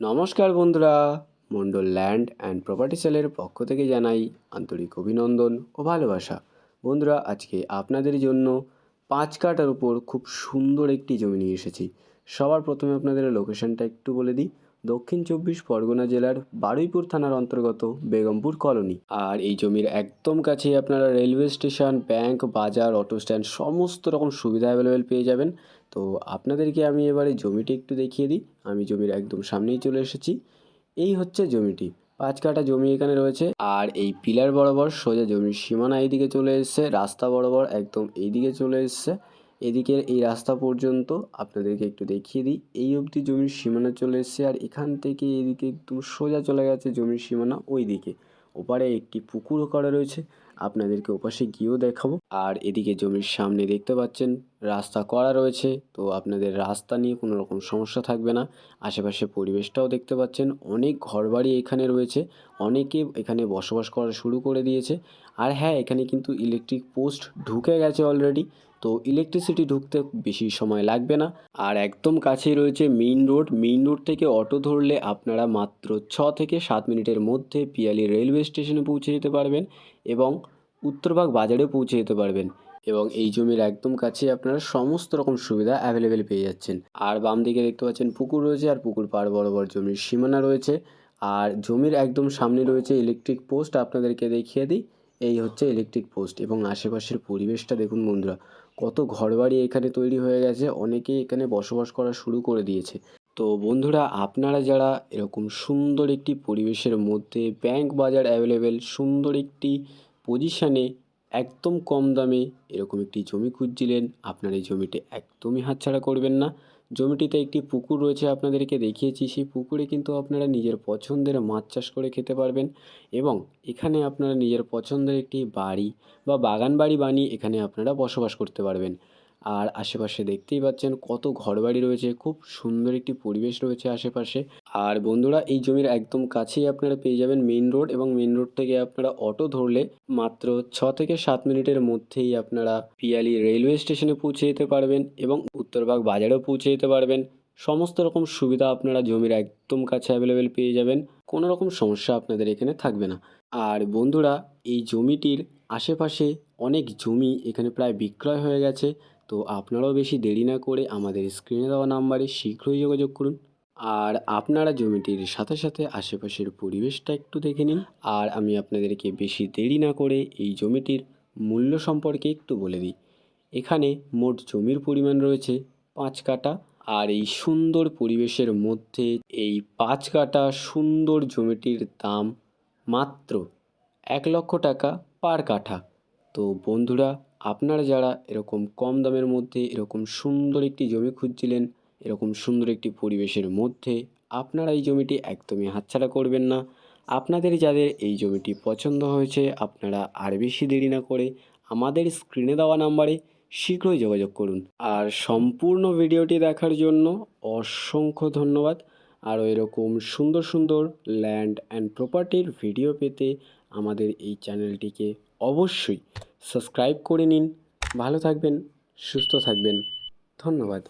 নমস্কার বন্ধুরা Mondal land and property সেলের পক্ষ থেকে জানাই আন্তরিক অভিনন্দন ও ভালোবাসা। বন্ধুরা, আজকে আপনাদের জন্য পাঁচ কাটার উপর খুব সুন্দর একটি জমি নিয়ে এসেছি। সবার প্রথমে আপনাদের লোকেশনটা একটু বলে দিই। দক্ষিণ চব্বিশ পরগনা জেলার বারুইপুর থানার অন্তর্গত বেগমপুর কলোনি। আর এই জমির একদম কাছেই আপনারা রেলওয়ে স্টেশন ব্যাংক বাজার অটো স্ট্যান্ড সমস্ত রকম সুবিধা অ্যাভেলেবেল পেয়ে যাবেন। তো আপনাদেরকে আমি এবারে জমিটি একটু দেখিয়ে দিই। আমি জমির একদম সামনেই চলে এসেছি। এই হচ্ছে জমিটি। পাঁচ কাঠা জমি এখানে রয়েছে। আর এই পিলার বরাবর সোজা জমির সীমানা এইদিকে চলে এসছে। রাস্তা বরাবর একদম এইদিকে চলে এসছে। এদিকের এই রাস্তা পর্যন্ত আপনাদেরকে একটু দেখিয়ে দিই। এই অবধি জমির সীমানা চলে এসছে আর এখান থেকে এদিকে একদম সোজা চলে গেছে জমির সীমানা ওই দিকে ওপারে একটি পুকুরও করা রয়েছে। আপনাদেরকে ওপাশে গিয়েও দেখাবো। আর এদিকে জমির সামনে দেখতে পাচ্ছেন, রাস্তা করা রয়েছে। তো আপনাদের রাস্তা নিয়ে কোনো রকম সমস্যা থাকবে না। আশেপাশে পরিবেশটাও দেখতে পাচ্ছেন, অনেক ঘরবাড়ি এখানে রয়েছে। অনেকে এখানে বসবাস করা শুরু করে দিয়েছে। আর হ্যাঁ এখানে কিন্তু ইলেকট্রিক পোস্ট ঢুকে গেছে অলরেডি তো ইলেকট্রিসিটি ঢুকতে বেশি সময় লাগবে না। আর একদম কাছেই রয়েছে মেইন রোড মেইন রোড থেকে অটো ধরলে আপনারা মাত্র ছ থেকে সাত মিনিটের মধ্যে পিয়ালি রেলওয়ে স্টেশনে পৌঁছে যেতে পারবেন। এবং উত্তরবাগ বাজারেও পৌঁছে যেতে পারবেন এবং এই জমির একদম কাছে আপনারা সমস্ত রকম সুবিধা অ্যাভেলেবেল পেয়ে যাচ্ছেন। আর বাম দিকে দেখতে পাচ্ছেন পুকুর রয়েছে আর পুকুর পাড় বরাবর জমির সীমানা রয়েছে। আর জমির একদম সামনে রয়েছে ইলেকট্রিক পোস্ট আপনাদেরকে দেখিয়ে দিই। এই হচ্ছে ইলেকট্রিক পোস্ট এবং আশেপাশের পরিবেশটা দেখুন বন্ধুরা, কত ঘরবাড়ি এখানে তৈরি হয়ে গেছে, অনেকেই এখানে বসবাস করা শুরু করে দিয়েছে। তো বন্ধুরা, আপনারা যারা এরকম সুন্দর একটি পরিবেশের মধ্যে ব্যাংক বাজার অ্যাভেলেবেল সুন্দর একটি পজিশানে একদম কম দামে এরকম একটি জমি খুঁজছিলেন, আপনার এই জমিটি একদমই হাতছাড়া করবেন না। জমিটিতে একটি পুকুর রয়েছে আপনাদেরকে দেখিয়েছি, সেই পুকুরে কিন্তু আপনারা নিজের পছন্দের মাছ চাষ করে খেতে পারবেন এবং এখানে আপনারা নিজের পছন্দের একটি বাড়ি বা বাগান বাড়ি বানিয়ে এখানে আপনারা বসবাস করতে পারবেন। আর আশেপাশে দেখতেই পাচ্ছেন কত ঘরবাড়ি রয়েছে, খুব সুন্দর একটি পরিবেশ রয়েছে আশেপাশে। আর বন্ধুরা, এই জমির একদম কাছেই আপনারা পেয়ে যাবেন মেইন রোড এবং মেইন রোড থেকে আপনারা অটো ধরলে মাত্র ছ থেকে সাত মিনিটের মধ্যেই আপনারা পিয়ালি রেলওয়ে স্টেশনে পৌঁছে যেতে পারবেন এবং উত্তরবাগ বাজারেও পৌঁছে যেতে পারবেন। সমস্ত রকম সুবিধা আপনারা জমির একদম কাছে অ্যাভেলেবেল পেয়ে যাবেন, কোনো রকম সমস্যা আপনাদের এখানে থাকবে না। আর বন্ধুরা, এই জমিটির আশেপাশে অনেক জমি এখানে প্রায় বিক্রয় হয়ে গেছে। তো আপনারাও বেশি দেরি না করে আমাদের স্ক্রিনে দেওয়া নাম্বারে শীঘ্রই যোগাযোগ করুন। আর আপনারা জমিটির সাথে সাথে আশেপাশের পরিবেশটা একটু দেখে নিন। আর আমি আপনাদেরকে বেশি দেরি না করে এই জমিটির মূল্য সম্পর্কে একটু বলে দিই। এখানে মোট জমির পরিমাণ রয়েছে পাঁচ কাটা আর এই সুন্দর পরিবেশের মধ্যে এই পাঁচ কাটা সুন্দর জমিটির দাম মাত্র এক লক্ষ টাকা পার কাঠা। তো বন্ধুরা আপনারা যারা এরকম কম দামের মধ্যে এরকম সুন্দর একটি জমি খুঁজছিলেন, এরকম সুন্দর একটি পরিবেশের মধ্যে আপনারা এই জমিটি একদমই হাতছাড়া করবেন না। আপনাদের যাদের এই জমিটি পছন্দ হয়েছে, আপনারা আর বেশি দেরি না করে আমাদের স্ক্রিনে দেওয়া নাম্বারে শীঘ্রই যোগাযোগ করুন। আর সম্পূর্ণ ভিডিওটি দেখার জন্য অসংখ্য ধন্যবাদ। আরও এরকম সুন্দর সুন্দর ল্যান্ড অ্যান্ড প্রপার্টির ভিডিও পেতে আমাদের এই চ্যানেলটিকে অবশ্যই সাবস্ক্রাইব করে নিন। ভালো থাকবেন সুস্থ থাকবেন। ধন্যবাদ।